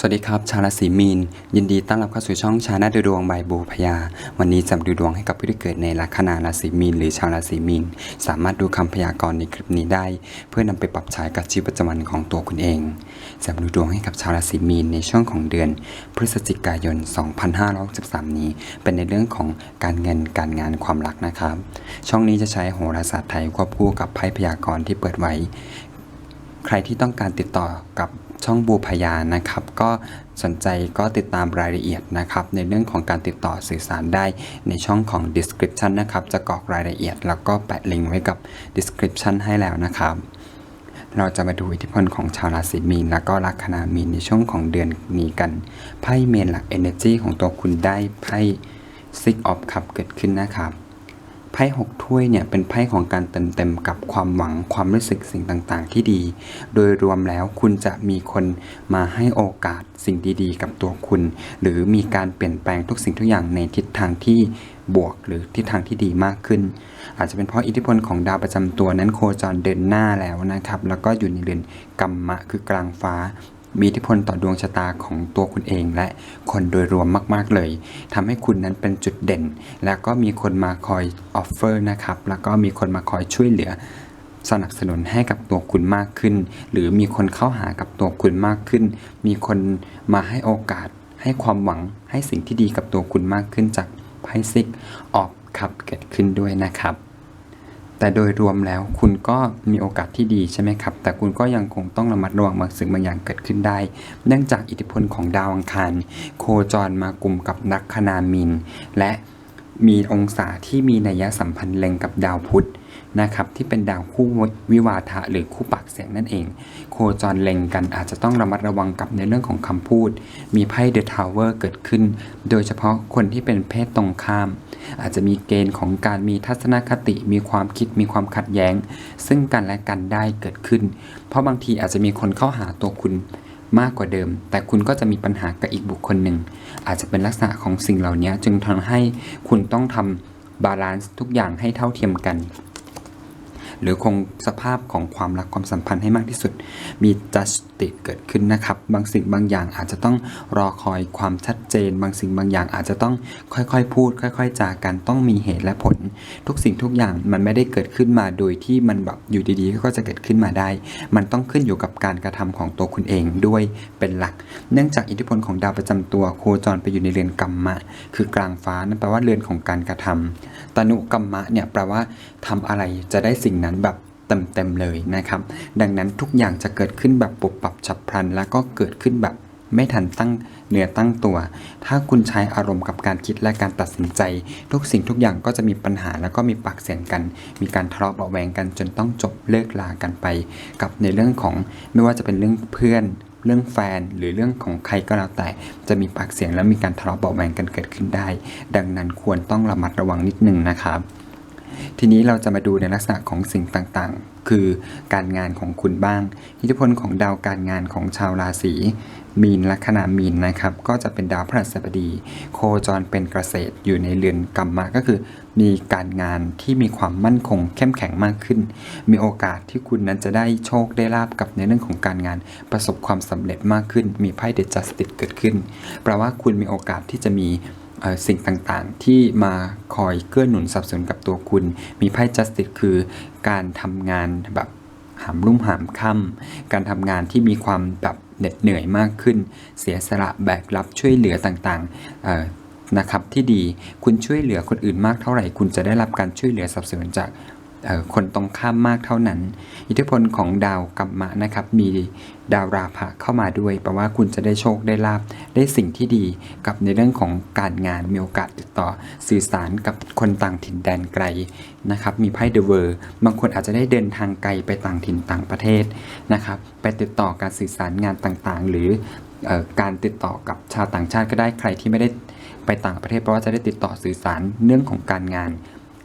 สวัสดีครับ ชาวราศีมีน ยินดีต้อนรับเข้าสู่ช่องชาแนลดูดวงใบบูพยา วันนี้จะดูดวงให้กับผู้ที่เกิดในลัคนาราศีมีน หรือชาวราศีมีน สามารถดูคำพยากรณ์ในคลิปนี้ได้ เพื่อนำไปปรับใช้กับชีวิตประจำวันของตัวคุณเองจะดูดวงให้กับชาวราศีมีนในช่วงของเดือน พฤศจิกายน 2563 นี้ เป็นในเรื่องของการเงินการงานความรักนะครับ ช่องนี้จะใช้โหราศาสตร์ไทยควบคู่กับไพ่พยากรณ์ที่เปิดไว้ ใครที่ต้องการติดต่อกับ ช่องบูพยานะครับ ก็สนใจก็ติดตามรายละเอียดนะครับ ในเรื่องของการติดต่อสื่อสารได้ในช่องของ description นะครับ จะกรอกรายละเอียด แล้วก็แปะลิงก์ไว้กับ description ให้แล้วนะครับ เราจะมาดูอิทธิพลของชาวราศีมีน แล้วก็ลัคนามีนในช่วงของเดือนนี้กันไพ่เมนหลัก energy ของตัวคุณได้ไพ่ six of cup เกิดขึ้นนะครับ พ่หกถ้วยเนี่ยเป็นไพ่ของการเติมเต็มกับความหวังความรู้สึกสิ่งต่างๆ ที่ดี โดยรวมแล้วคุณจะมีคนมาให้โอกาสสิ่งดีๆ กับตัวคุณ หรือมีการเปลี่ยนแปลงทุกสิ่งทุกอย่างในทิศทางที่บวกหรือทิศทางที่ดีมากขึ้น อาจจะเป็นเพราะอิทธิพลของดาวประจำตัวนั้นโคจรเดินหน้าแล้วนะครับ แล้วก็อยู่ในเรือนกัมมะคือกลางฟ้า มีอิทธิพลต่อดวงชะตาของตัวคุณเองและคนโดยรวมมาก ๆ เลยทำให้คุณนั้นเป็นจุดเด่น แล้วก็มีคนมาคอยออฟเฟอร์นะครับ แล้วก็มีคนมาคอยช่วยเหลือ สนับสนุนให้กับตัวคุณมากขึ้น หรือมีคนเข้าหากับตัวคุณมากขึ้น มีคนมาให้โอกาส ให้ความหวัง ให้สิ่งที่ดีกับตัวคุณมากขึ้นจากไพ่ซิกออกขับเกิดขึ้นด้วยนะครับ แต่โดยรวมแล้วคุณก็มีโอกาสที่ดีใช่ไหมครับ แต่คุณก็ยังคงต้องระมัดระวังบางสิ่งบางอย่างเกิดขึ้นได้ เนื่องจากอิทธิพลของดาวอังคาร โคจรมากลุ่มกับนักคนามิน และมีองศาที่มีนัยสัมพันธ์เล็งกับดาวพุธ นะครับที่เป็นดาวคู่วิวาทะหรือคู่ปากเสียงนั่นเอง โคจรเล็งกันอาจจะต้องระมัดระวังกับในเรื่องของคำพูด มีไพ่เดอะทาวเวอร์เกิดขึ้น โดยเฉพาะคนที่เป็นเพศตรงข้าม อาจจะมีเกณฑ์ของการมีทัศนคติมีความคิดมีความขัดแย้ง ซึ่งกันและกันได้เกิดขึ้น เพราะบางทีอาจจะมีคนเข้าหาตัวคุณมากกว่าเดิม แต่คุณก็จะมีปัญหากับอีกบุคคลหนึ่ง อาจจะเป็นลักษณะของสิ่งเหล่านี้จึงทำให้คุณต้องทำบาลานซ์ทุกอย่างให้เท่าเทียมกัน หรือคงสภาพของความรักความสัมพันธ์ให้มากที่สุด มีจัสติเกิดขึ้นนะครับ บางสิ่งบางอย่างอาจจะต้องรอคอยความชัดเจน บางสิ่งบางอย่างอาจจะต้องค่อยๆ พูด ค่อย ๆ จากันต้องมีเหตุและผล ทุกสิ่งทุกอย่างมันไม่ได้เกิดขึ้นมาโดยที่มันแบบอยู่ดีๆ ก็จะเกิดขึ้นมาได้ มันต้องขึ้นอยู่กับการกระทำของตัวคุณเองด้วยเป็นหลัก เนื่องจากอิทธิพลของดาวประจำตัวโคจรไปอยู่ในเรือนกัมมะ คือกลางฟ้านั่นแปลว่าเรือนของการกระทำตนุกัมมะเนี่ยแปลว่าทำอะไรจะได้สิ่งนั้นแบบเต็มๆเลยนะครับ ดังนั้นทุกอย่างจะเกิดขึ้นแบบปุบปับฉับพลัน แล้วก็เกิดขึ้นแบบไม่ทันตั้งเนื้อตั้งตัว ถ้าคุณใช้อารมณ์กับการคิดและการตัดสินใจ ทุกสิ่งทุกอย่างก็จะมีปัญหาแล้วก็มีปากเสียงกัน มีการทะเลาะเบาะแวงกันจนต้องจบเลิกลากันไป กับในเรื่องของไม่ว่าจะเป็นเรื่องเพื่อน เรื่องแฟนหรือเรื่องของใครก็แล้วแต่ จะมีปากเสียงและมีการทะเลาะเบาะแวงกันเกิดขึ้นได้ ดังนั้นควรต้องระมัดระวังนิดนึงนะครับ ทีนี้เราจะมาดูในลักษณะของสิ่งต่างๆ คือการงานของคุณบ้าง อิทธิพลของดาวการงานของชาวราศีมีนลัคนามีนนะครับ ก็จะเป็นดาวพฤหัสบดี โคจรเป็นเกษตรอยู่ในเรือนกรรมะก็คือ มีการงานที่มีความมั่นคง เข้มแข็งมากขึ้น มีโอกาสที่คุณนั้นจะได้โชคได้ลาบกับในเรื่องของการงาน ประสบความสำเร็จมากขึ้น มีไพ่เดจัสติดเกิดขึ้นแปลว่าคุณมีโอกาสที่จะมี สิ่งต่างๆ ที่มาคอยเกื้อหนุนสนับสนุนกับตัวคุณ มีไพ่ justice คือการทำงานแบบหามรุ่มหามค่ำการทำงานที่มีความแบบเหน็ดเหนื่อยมากขึ้น เสียสละแบกรับช่วยเหลือต่างๆนะครับที่ดีคุณช่วยเหลือคนอื่นมากเท่าไหร่ คุณจะได้รับการช่วยเหลือสนับสนุนจาก คนตรงข้ามมากเท่านั้น อิทธิพลของดาวกัมมะนะครับ มีดาวราภะเข้ามาด้วยแปลว่าคุณจะได้โชคได้ลาบได้สิ่งที่ดีกับในเรื่องของการงานมีโอกาสติดต่อสื่อสารกับคนต่างถิ่นแดนไกลนะครับ มีไพ่เดอะเวอร์บางคนอาจจะได้เดินทางไกลไปต่างถิ่นต่างประเทศนะครับ ไปติดต่อการสื่อสารงานต่างๆ หรืออการติดต่อกับชาวต่างชาติก็ได้ใครที่ไม่ได้ไปต่างประเทศเพราะว่าจะได้ติดต่อสื่อสารเรื่องของการงาน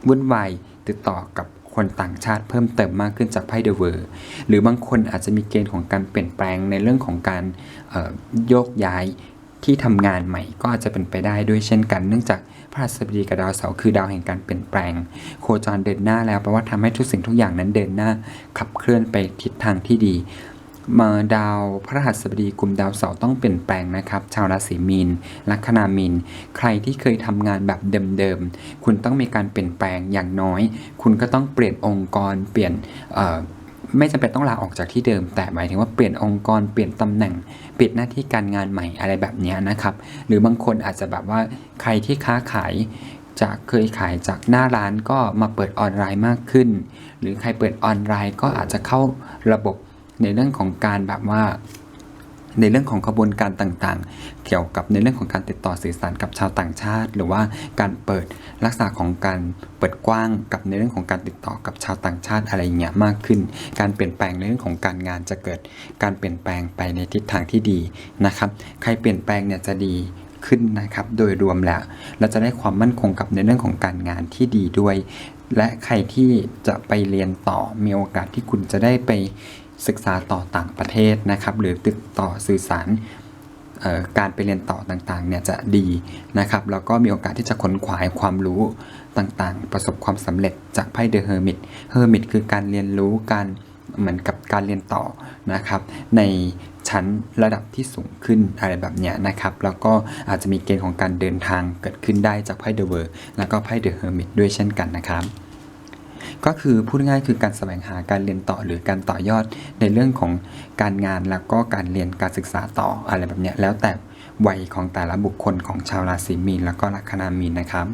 วุ่นวายติดต่อกับ คนต่างชาติเพิ่มเติมมากขึ้นจากไพ่เดอะเวอร์หรือบางคนอาจจะมีเกณฑ์ของการเปลี่ยนแปลงในเรื่องของการโยกย้ายที่ทำงานใหม่ก็อาจจะเป็นไปได้ด้วยเช่นกัน เนื่องจากพระราชบดีกับดาวเสาร์คือดาวแห่งการเปลี่ยนแปลง โคจรเดินหน้าแล้วแปลว่าทำให้ทุกสิ่งทุกอย่างนั้นเดินหน้าขับเคลื่อนไปทิศทางที่ดี มาดาวพระหัสบดีกลุ่มดาวเสาร์ต้องเปลี่ยนแปลงนะครับ ชาวราศีมีน ลัคนามีน ใครที่เคยทำงานแบบเดิมๆ คุณต้องมีการเปลี่ยนแปลงอย่างน้อย คุณก็ต้องเปลี่ยนองค์กร เปลี่ยนไม่จำเป็นต้องลาออกจากที่เดิม แต่หมายถึงว่าเปลี่ยนองค์กรเปลี่ยนตำแหน่งเปลี่ยนหน้าที่การงานใหม่อะไรแบบนี้นะครับ หรือบางคนอาจจะแบบว่าใครที่ค้าขายจากเคยขายจากหน้าร้านก็มาเปิดออนไลน์มากขึ้น หรือใครเปิดออนไลน์ก็อาจจะเข้าระบบ ในเรื่องของการแบบว่าในเรื่องของกระบวนการต่างๆ เกี่ยวกับในเรื่องของการติดต่อสื่อสารกับชาวต่างชาติ หรือว่าการเปิดลักษณะของการเปิดกว้างกับในเรื่องของการติดต่อกับชาวต่างชาติอะไรเงี้ยมากขึ้น การเปลี่ยนแปลงในเรื่องของการงานจะเกิดการเปลี่ยนแปลงไปในทิศทางที่ดีนะครับ ใครเปลี่ยนแปลงเนี่ยจะดีขึ้นนะครับโดยรวมแล้ว เราจะได้ความมั่นคงกับในเรื่องของการงานที่ดีด้วย และใครที่จะไปเรียนต่อมีโอกาสที่คุณจะได้ไป ศึกษาต่อต่างประเทศนะครับ หรือติดต่อสื่อสารการไปเรียนต่อต่างๆเนี่ยจะดีนะครับ แล้วก็มีโอกาสที่จะค้นขวายความรู้ต่างๆ ประสบความสำเร็จจากไพ่เดอะเฮอร์มิตเฮอร์มิตคือการเรียนรู้การเหมือนกับการเรียนต่อนะครับ ในชั้นระดับที่สูงขึ้นอะไรแบบเนี้ยนะครับ แล้วก็อาจจะมีเกณฑ์ของการเดินทางเกิดขึ้นได้จากไพ่เดอะเวิร์แล้วก็ไพ่เดอะเฮอร์มิตด้วยเช่นกันนะครับ ก็คือพูดง่ายคือการแสวงหาการเรียนต่อหรือการต่อยอดในเรื่องของการงานแล้วก็การเรียนการศึกษาต่ออะไรแบบเนี้ยแล้วแต่วัยของแต่ละบุคคลของชาวราศีมีนแล้วก็ลัคนามีนนะครับ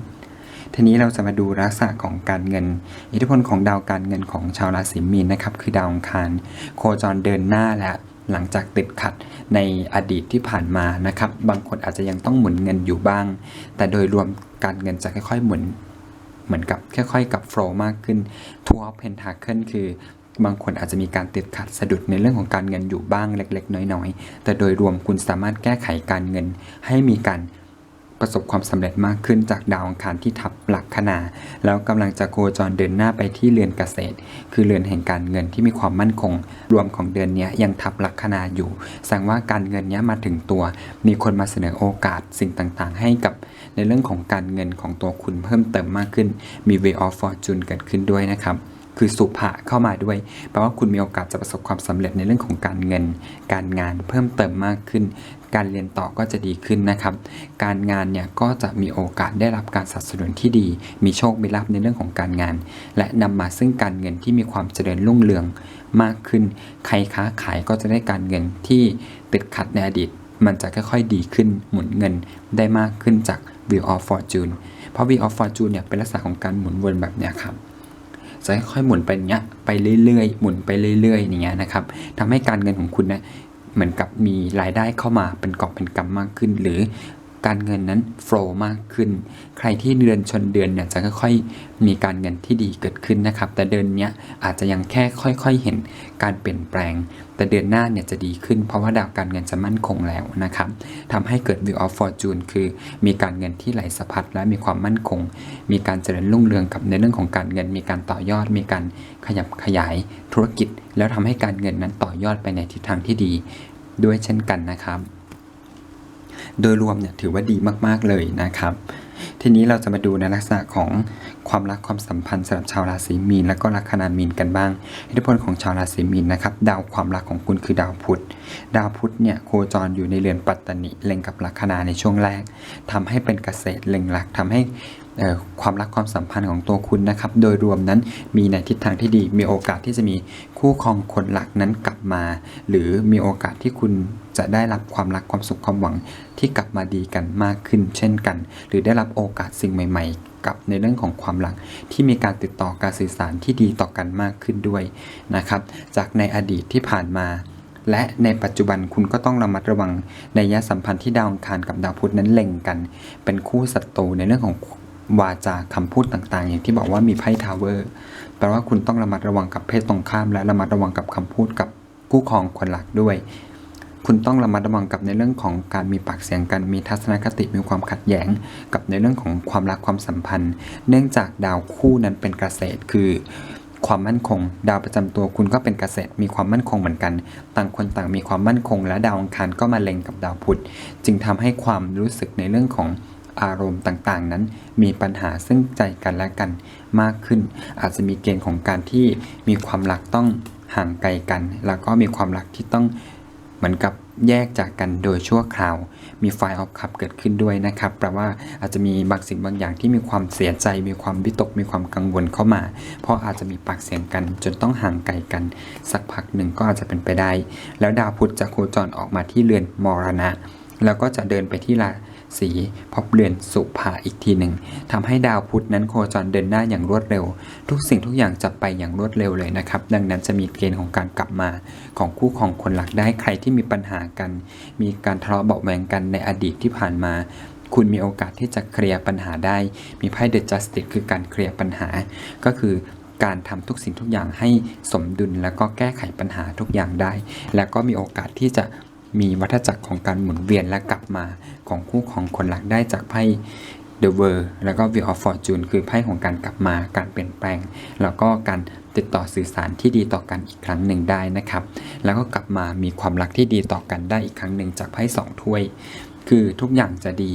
ทีนี้เราจะมาดูลักษณะของการเงิน อิทธิพลของดาวการเงินของชาวราศีมีนนะครับคือดาวองคารโคจรเดินหน้าและหลังจากติดขัดในอดีตที่ผ่านมานะครับ บางคนอาจจะยังต้องหมุนเงินอยู่บ้าง แต่โดยรวมการเงินจะค่อยๆหมุน เหมือนกับค่อยๆ กับโฟล์มากขึ้นทัวร์เพนทาเคิลคือบางคนอาจจะมีการติดขัดสะดุดในเรื่องของการเงินอยู่บ้างเล็ก ๆ น้อย ๆ แต่โดยรวมคุณสามารถแก้ไขการเงินให้มีการ ประสบความสำเร็จมากขึ้นจากดาวอังคารที่ทับหลักคนาแล้วกำลังจะโคจรเดินหน้าไปที่เรือนเกษตร คือเรือนแห่งการเงินที่มีความมั่นคง รวมของเดือนนี้ยังทับหลักคนาอยู่แสดงว่าการเงินนี้มาถึงตัว มีคนมาเสนอโอกาสสิ่งต่างๆ ให้กับในเรื่องของการเงินของตัวคุณเพิ่มเติมมากขึ้น มี way of fortune เกิดขึ้นด้วยนะครับ คือสุภะเข้ามาด้วย แปลว่าคุณมีโอกาสจะประสบความสำเร็จในเรื่องของการเงิน การงานเพิ่มเติมมากขึ้น การเรียนต่อก็จะดีขึ้นนะครับ การงานเนี่ยก็จะมีโอกาสได้รับการสนับสนุนที่ดี มีโชค มีลาภในเรื่องของการงาน และนำมาซึ่งการเงินที่มีความเจริญรุ่งเรืองมากขึ้น ใครค้าขายก็จะได้การเงินที่ติดขัดในอดีต มันจะค่อยๆดีขึ้น หมุนเงินได้มากขึ้นจาก Wheel of Fortune เพราะ Wheel of Fortune เนี่ยเป็นลักษณะของการหมุนวนแบบเนี้ยครับ จะค่อยๆหมุนไปอย่างเงี้ยไปเรื่อยๆ หมุนไปเรื่อยๆอย่างเงี้ยนะครับทำให้การเงินของคุณเนี่ยเหมือนกับมีรายได้เข้ามาเป็นกอบเป็นกำมากขึ้น หรือ การเงินนั้นโฟล์มากขึ้น ใครที่เดือนชนเดือนเนี่ยจะค่อยๆมีการเงินที่ดีเกิดขึ้นนะครับ แต่เดือนนี้อาจจะยังแค่ค่อยๆเห็นการเปลี่ยนแปลง แต่เดือนหน้าเนี่ยจะดีขึ้น เพราะว่าดาวการเงินจะมั่นคงแล้วนะครับทำให้เกิด Wheel of Fortune คือมีการเงินที่ไหลสะพัดและมีความมั่นคง มีการเจริญรุ่งเรืองกับในเรื่องของการเงิน มีการต่อยอด มีการขยับขยายธุรกิจ แล้วทำให้การเงินนั้นต่อยอดไปในทิศทางที่ดีด้วยเช่นกันนะครับ โดยรวมเนี่ยถือว่าดีมากๆเลยนะครับ ทีนี้เราจะมาดูในลักษณะของความรักความสัมพันธ์สำหรับชาวราศีมีน และก็ลัคนามีนกันบ้าง อิทธิพลของชาวราศีมีนนะครับ ดาวความรักของคุณคือดาวพุธ ดาวพุธเนี่ยโคจรอยู่ในเรือนปัตตนิเล็งกับลัคนาในช่วงแรกทำให้เป็นเกษตรเล็งรักทำให้ความรักความสัมพันธ์ของตัวคุณนะครับ โดยรวมนั้นมีในทิศทางที่ดี มีโอกาสที่จะมีคู่ครองคนหลักนั้นกลับมา หรือมีโอกาสที่คุณจะได้รับความรักความสุขความหวังที่กลับมาดีกันมากขึ้นเช่นกัน หรือได้รับโอกาสสิ่งใหม่ ๆ กับในเรื่องของความรักที่มีการติดต่อการสื่อสารที่ดีต่อกันมากขึ้นด้วยนะครับ จากในอดีตที่ผ่านมา และในปัจจุบันคุณก็ต้องระมัดระวังในยะสัมพันธ์ที่ดาวอังคารกับดาวพุธนั้นเล็งกัน เป็นคู่ศัตรูในเรื่องของวาจาคำพูดต่างๆ อย่างที่บอกว่ามีไพ่ทาวเวอร์แปลว่าคุณต้องระมัดระวังกับเพศตรงข้าม และระมัดระวังกับคำพูดกับคู่ครองคนหลักด้วย คุณต้องระมัดระวังกับในเรื่องของการมีปากเสียงกัน มีทัศนคติมีความขัดแย้ง กับในเรื่องของความรักความสัมพันธ์ เนื่องจากดาวคู่นั้นเป็นเกษตรคือความมั่นคง ดาวประจำตัวคุณก็เป็นเกษตรมีความมั่นคงเหมือนกัน ต่างคนต่างมีความมั่นคง และดาวอังคารก็มาเล็งกับดาวพุธจึงทำให้ความรู้สึกในเรื่องของอารมณ์ต่างๆ นั้นมีปัญหาซึ่งใจกันและกันมากขึ้น อาจจะมีเกณฑ์ของการที่มีความรักต้องห่างไกลกัน แล้วก็มีความรักที่ต้อง เหมือนกับแยกจากกันโดยชั่วคราว มีไฟออฟคับเกิดขึ้นด้วยนะครับแปลว่าอาจจะมีบางสิ่งบางอย่างที่มีความเสียใจ มีความวิตก มีความกังวลเข้ามา เพราะอาจจะมีปากเสียงกัน จนต้องห่างไกลกัน สักพักหนึ่งก็อาจจะเป็นไปได้ แล้วดาวพุธจะโคจรออกมาที่เรือนมรณะ แล้วก็จะเดินไปที่รา ศีพบเรือนสุภาอีกทีหนึ่งทำให้ดาวพุธนั้นโคจรเดินหน้าอย่างรวดเร็ว ทุกสิ่งทุกอย่างจะไปอย่างรวดเร็วเลยนะครับ ดังนั้นจะมีเกณฑ์ของการกลับมาของคู่ของคนหลักได้ใครที่มีปัญหากัน มีการทะเลาะเบาะแวงกันในอดีตที่ผ่านมาคุณมีโอกาสที่จะเคลียร์ปัญหาได้ มีไพ่เดอะจัสติสคือการเคลียร์ปัญหา ก็คือการทำทุกสิ่งทุกอย่างให้สมดุล แล้วก็แก้ไขปัญหาทุกอย่างได้ แล้วก็มีโอกาสที่จะ มีวัฏจักรของการหมุนเวียนและกลับมาของคู่ของคนหลักได้จากไพ่ The World แล้วก็ Wheel of Fortune คือไพ่ของการกลับมาการเปลี่ยนแปลง แล้วก็การติดต่อสื่อสารที่ดีต่อกันอีกครั้งหนึ่งได้นะครับ แล้วก็กลับมามีความรักที่ดีต่อกันได้อีกครั้งหนึ่งจากไพ่สองถ้วย คือทุกอย่างจะดี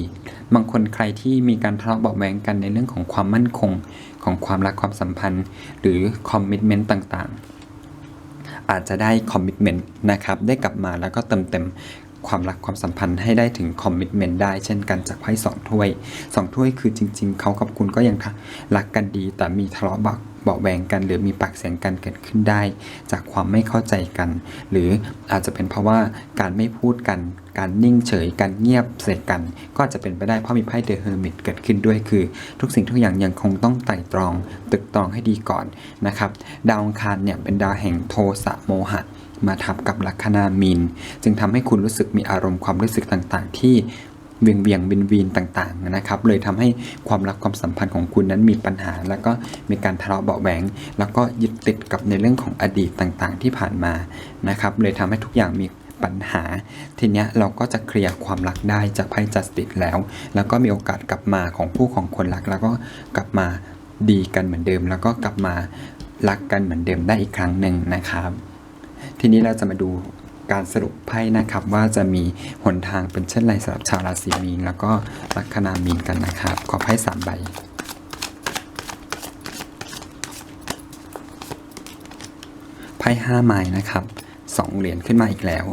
บางคนใครที่มีการทะเลาะเบาะแว้งกันในเรื่องของความมั่นคง ของความรักความสัมพันธ์ หรือคอมมิชเมนต์ต่างๆ อาจจะได้คอมมิชเมนต์นะครับได้กลับมาแล้วก็เติมเต็มความรักความสัมพันธ์ให้ได้ถึงคอมมิชเมนต์ได้เช่นกันจากไพ่สองถ้วยสองถ้วยคือจริง ๆเขากับคุณก็ยังรักกันดีแต่มีทะเลาะบัก เบาแวงกัน หรือมีปากเสียงกันเกิดขึ้นได้ จากความไม่เข้าใจกัน หรืออาจจะเป็นเพราะว่าการไม่พูดกัน การนิ่งเฉยการเงียบเสร็จกัน ก็จจะเป็นไปได้เพราะมีไพ่เดอะเฮอร์มิตเกิดขึ้นด้วยคือ ทุกสิ่งทุกอย่างยังคงต้องไต่ตรอง ตึกตรองให้ดีก่อนนะครับดาวอังคารเนี่ยเป็นดาวแห่งโทสะโมหะมาทับกับลัคนามีน จึงทำให้คุณรู้สึกมีอารมณ์ความรู้สึกต่างๆ ที่ เวียงเวียงวินวีนต่างๆนะครับ เลยทำให้ความรักความสัมพันธ์ของคุณนั้นมีปัญหา แล้วก็มีการทะเลาะเบาะแหวงแล้วก็ยึดติดกับในเรื่องของอดีตต่างๆ ที่ผ่านมานะครับ เลยทำให้ทุกอย่างมีปัญหา ทีเนี้ยเราก็จะเคลียร์ความรักได้จากไพ่จัสติสแล้ว แล้วก็มีโอกาสกลับมาของผู้ของคนรัก แล้วก็กลับมาดีกันเหมือนเดิม แล้วก็กลับมารักกันเหมือนเดิมได้อีกครั้งหนึ่งนะครับ ทีนี้เราจะมาดู การสรุปไพ่นะครับ ว่าจะมีหนทางเป็นเช่นไรสำหรับชาวราศีมีน แล้วก็ลัคนามีนกันนะครับ ขอไพ่สามใบไพ่ห้าไม้นะครับสองเหรียญขึ้นมาอีกแล้ว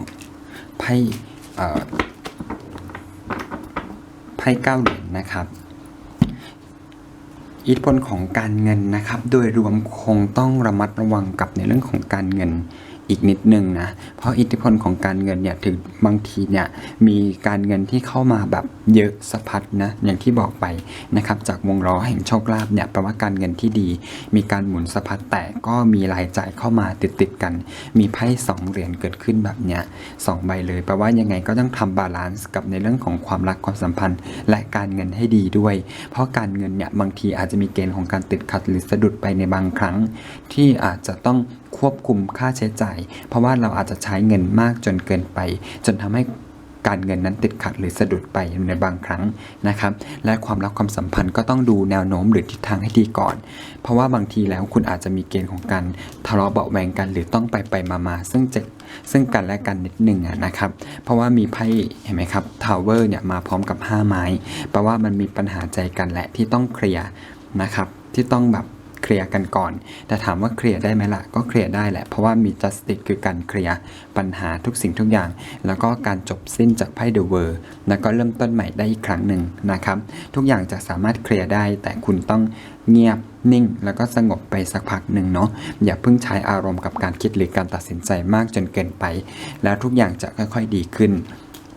ไพ่ไพ่เก้าเหรียญนะครับอิทธิพลของการเงินนะครับ โดยรวมคงต้องระมัดระวังกับในเรื่องของการเงิน อีกนิดนึงนะ เพราะอิทธิพลของการเงินเนี่ยถึงบางทีเนี่ยมีการเงินที่เข้ามาแบบเยอะสะพัดนะอย่างที่บอกไปนะครับจากวงล้อแห่งโชคลาภเนี่ยแปลว่าการเงินที่ดี มีการหมุนสะพัดแต่ก็มีรายจ่ายเข้ามาติดติดกัน มีไพ่สองเหรียญเกิดขึ้นแบบเนี้ยสองใบเลยแปลว่ายังไงก็ต้องทำบาลานซ์กับในเรื่องของความรักความสัมพันธ์ และการเงินให้ดีด้วย เพราะการเงินเนี่ยบางทีอาจจะมีเกณฑ์ของการติดขัดหรือสะดุดไปในบางครั้ง ที่อาจจะต้อง ควบคุมค่าใช้จ่าย เพราะว่าเราอาจจะใช้เงินมากจนเกินไป จนทำให้การเงินนั้นติดขัดหรือสะดุดไปในบางครั้งนะครับ และความรักความสัมพันธ์ก็ต้องดูแนวโน้มหรือทิศทางให้ดีก่อน เพราะว่าบางทีแล้วคุณอาจจะมีเกณฑ์ของการทะเลาะเบาะแวงกัน หรือต้องไปไปมามาซึ่งจะซึ่งกันและกันนิดหนึ่งนะครับ เพราะว่ามีไพ่เห็นไหมครับทาวเวอร์เนี่ยมาพร้อมกับ 5 ไม้ แปลว่ามันมีปัญหาใจกันแหละที่ต้องเคลียร์นะครับ ที่ต้องแบบ เคลียร์กันก่อน แต่ถามว่าเคลียร์ได้ไหมล่ะ ก็เคลียร์ได้แหละ เพราะว่ามี justice คือการเคลียร์ปัญหาทุกสิ่งทุกอย่าง แล้วก็การจบสิ้นจากไพ่ the world แล้วก็เริ่มต้นใหม่ได้อีกครั้งหนึ่งนะครับ ทุกอย่างจะสามารถเคลียร์ได้ แต่คุณต้องเงียบนิ่ง แล้วก็สงบไปสักพักหนึ่งเนาะอย่าเพิ่งใช้อารมณ์กับการคิดหรือการตัดสินใจมากจนเกินไป แล้วทุกอย่างจะค่อยๆดีขึ้น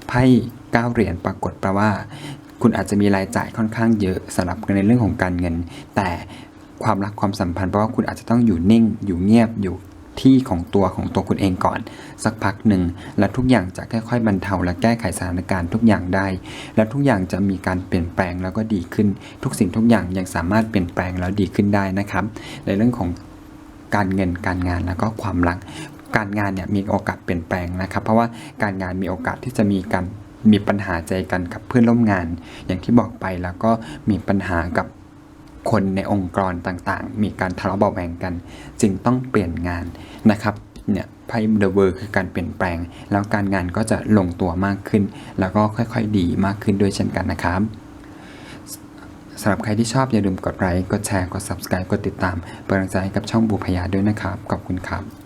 ไพ่เก้าเหรียญปรากฏแปลว่า คุณอาจจะมีรายจ่ายค่อนข้างเยอะสำหรับในเรื่องของการเงิน แต่ ความรักความสัมพันธ์เพราะว่าคุณอาจจะต้องอยู่นิ่ง อยู่เงียบอยู่ที่ของตัวของตัวคุณเองก่อน สักพักหนึ่ง และทุกอย่างจะค่อยๆบรรเทาและแก้ไขสถานการณ์ทุกอย่างได้ และทุกอย่างจะมีการเปลี่ยนแปลงแล้วก็ดีขึ้น ทุกสิ่งทุกอย่างยังสามารถเปลี่ยนแปลงแล้วดีขึ้นได้นะครับ ในเรื่องของการเงินการงานแล้วก็ความรัก การงานเนี่ยมีโอกาสเปลี่ยนแปลงนะครับ เพราะว่าการงานมีโอกาสที่จะมีการมีปัญหาใจกันกับเพื่อนร่วมงาน อย่างที่บอกไปแล้วก็มีปัญหากับ คนในองค์กรต่างๆ มีการทะเลาะเบาะแวงกัน จึงต้องเปลี่ยนงานนะครับเนี่ยไพ่เดอะเวิร์คือการเปลี่ยนแปลง แล้วการงานก็จะลงตัวมากขึ้น แล้วก็ค่อยๆดีมากขึ้นด้วยเช่นกันนะครับสำหรับใครที่ชอบอย่าลืมกดไลค์กดแชร์กด subscribe กดติดตามเป็นกำลังใจกับช่องบูพยาด้วยนะครับขอบคุณครับ